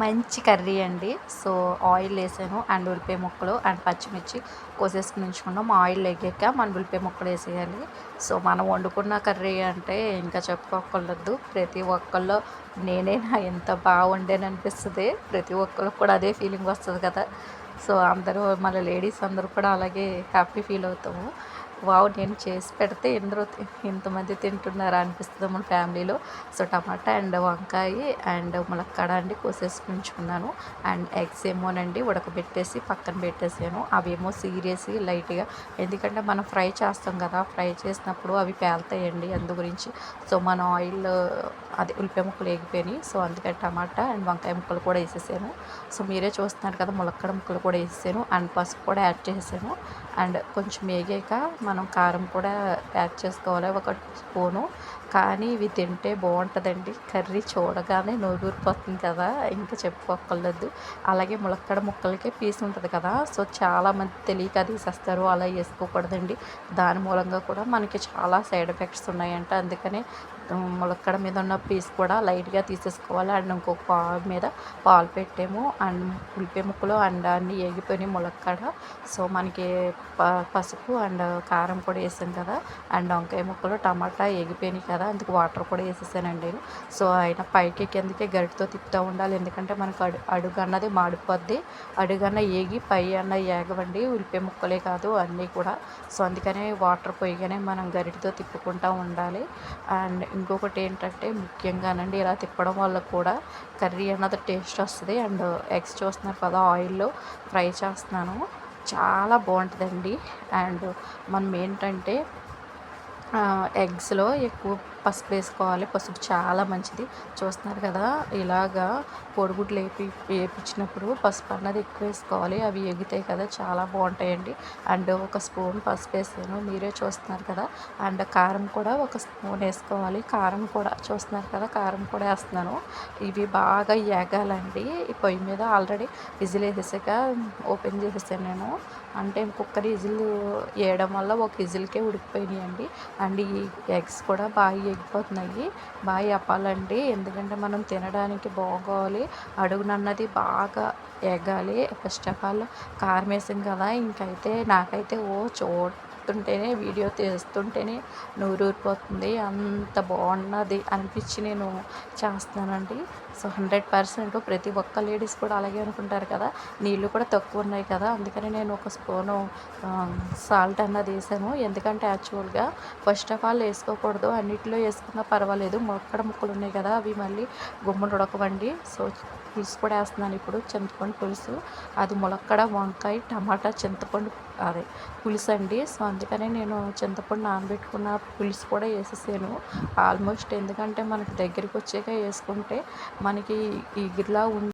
మంచి కర్రీ అండి. So oil వేసాను. అండ్ ఉల్లిపాయ ముక్కలు అండ్ పచ్చిమిర్చి కోసేసుకుని ఉంచుకున్నాం ఆయిల్ ఎగ్గాక మన ఉల్లిపాయ ముక్కలు వేసేయాలి. సో మనం వండుకున్న కర్రీ అంటే ఇంకా చెప్పుకోకూడదు ప్రతి ఒక్కళ్ళు నేనే ఎంత బాగా వండాను అనిపిస్తుంది. ప్రతి ఒక్కరికి కూడా అదే ఫీలింగ్ వస్తుంది కదా. సో అందరూ మన లేడీస్ అందరూ కూడా అలాగే హ్యాపీ ఫీల్ అవుతాము. వావ్ నేను చేసి పెడితే ఎందరో ఇంతమంది తింటున్నారా అనిపిస్తుంది మన ఫ్యామిలీలో. సో టమాటా అండ్ వంకాయ అండ్ ములక్కాడ అండి కోసేసి ఉంచుకున్నాను అండ్ ఎగ్స్ ఏమోనండి ఉడకబెట్టేసి పక్కన పెట్టేసాను. అవేమో సీరియస్గా లైట్గా ఎందుకంటే మనం ఫ్రై చేస్తాం కదా ఫ్రై చేసినప్పుడు అవి పేలుతాయండి అందు గురించి సో మన ఆయిల్ అది ఉల్లిపాయ ముక్కలు వేగిపోయినాయి. సో అందుకని టమాటా అండ్ వంకాయ ముక్కలు కూడా వేసేసాను. సో మీరే చూస్తున్నారు కదా ములక్కడ ముక్కలు కూడా వేసేసాను. అండ్ పసుపు కూడా యాడ్ చేసాను అండ్ కొంచెం వేగాక మనం కారం కూడా యాడ్ చేసుకోవాలి ఒక స్పూను. కానీ ఇవి తింటే బాగుంటుందండి. కర్రీ చూడగానే నోరూరిపోతుంది కదా ఇంకా చెప్పుకోకర్లేదు అలాగే ములక్కడ ముక్కలకే పీస్ ఉంటుంది కదా సో చాలామంది తెలియక అది వేసేస్తారు అలా వేసుకోకూడదండి. దాని మూలంగా కూడా మనకి చాలా సైడ్ ఎఫెక్ట్స్ ఉన్నాయంట. అందుకనే ములక్కడ మీద ఉన్న పీస్ కూడా లైట్గా తీసేసుకోవాలి. అండ్ ఇంకొక పావు మీద పాలు పెట్టాము. అండ్ ఉల్లిపాయ ముక్కలు అండ్ అన్నీ వేగిపోయినాయి ములక్కడ. సో మనకి ప పసుపు అండ్ కారం కూడా వేసాం కదా. అండ్ వంకాయ ముక్కలు టమాటా వేగిపోయినాయి కదా. అందుకు వాటర్ కూడా వేసేసానండి సో అయినా పైకి కిందకి గరిటతో తిప్పుతూ ఉండాలి. ఎందుకంటే మనకు అడు అడుగు అన్నది మాడిపోద్ది. అడుగన్న ఏగి పై అన్న ఏగవండి. ఉల్లిపాయ ముక్కలే కాదు అన్నీ కూడా. సో అందుకనే వాటర్ పోయిగానే మనం గరిటితో తిప్పుకుంటూ ఉండాలి. అండ్ ఇంకొకటి ఏంటంటే ముఖ్యంగానండి ఇలా తిప్పడం వల్ల కూడా కర్రీ అన్నది టేస్ట్ వస్తుంది. అండ్ ఎగ్స్ చూస్తున్నారు కదా ఆయిల్లో ఫ్రై చేస్తున్నాను. చాలా బాగుంటుందండి. అండ్ మనం ఏంటంటే ఎగ్స్లో ఎక్కువ పసుపు వేసుకోవాలి. పసుపు చాలా మంచిది. చూస్తున్నారు కదా ఇలాగా కోడిగుడ్లు వేపి వేపించినప్పుడు పసుపు అన్నది ఎక్కువ వేసుకోవాలి. అవి ఎగుతాయి కదా చాలా బాగుంటాయండి. అండ్ ఒక స్పూన్ పసుపు వేసాను. మీరే చూస్తున్నారు కదా అండ్ కారం కూడా ఒక స్పూన్ వేసుకోవాలి. కారం కూడా చూస్తున్నారు కదా కారం కూడా వేస్తున్నాను. ఇవి బాగా ఎగాలండి. ఈ పొయ్యి మీద ఆల్రెడీ విజిల్ వేసేసాక ఓపెన్ చేసేసాను నేను. అంటే కుక్కర్ విజిల్ వేయడం వల్ల ఒక విజిల్కే ఉడికిపోయినాయండి. అండ్ ఈ ఎగ్స్ కూడా బాగా ఎగిపోతున్నాయి. బాగా చెప్పాలండి ఎందుకంటే మనం తినడానికి బాగోవాలి. అడుగునన్నది బాగా ఎగాలి. ఫస్ట్ ఆఫ్ ఆల్ కారం వేసాం కదా ఇంకైతే నాకైతే ఓ చెప్తుంటేనే వీడియో తీస్తుంటేనే నూరూరిపోతుంది. అంత బాగున్నది అనిపించి నేను చేస్తున్నానండి. సో హండ్రెడ్ పర్సెంట్ ప్రతి ఒక్క లేడీస్ కూడా అలాగే అనుకుంటారు కదా నీళ్ళు కూడా తక్కువ ఉన్నాయి కదా అందుకని నేను ఒక స్పూను సాల్ట్ అన్నది వేసాను ఎందుకంటే యాక్చువల్గా ఫస్ట్ ఆఫ్ ఆల్ వేసుకోకూడదు అన్నిటిలో వేసుకున్నా పర్వాలేదు. మొక్కడ ముక్కలు ఉన్నాయి కదా అవి మళ్ళీ గుమ్మడి ఉడకవండి. సో పులుసు కూడా వేస్తున్నాను ఇప్పుడు చింతపండు పులుసు. అది ములక్కడ వంకాయ టమాటా చింతపండు అదే పులుసు అండి సో అందుకనే నేను చింతపండు నానబెట్టుకున్న పులుసు కూడా వేసేసాను. ఆల్మోస్ట్ ఎందుకంటే మనకి దగ్గరికి వచ్చాక వేసుకుంటే మనకి ఇగురులా ఉండి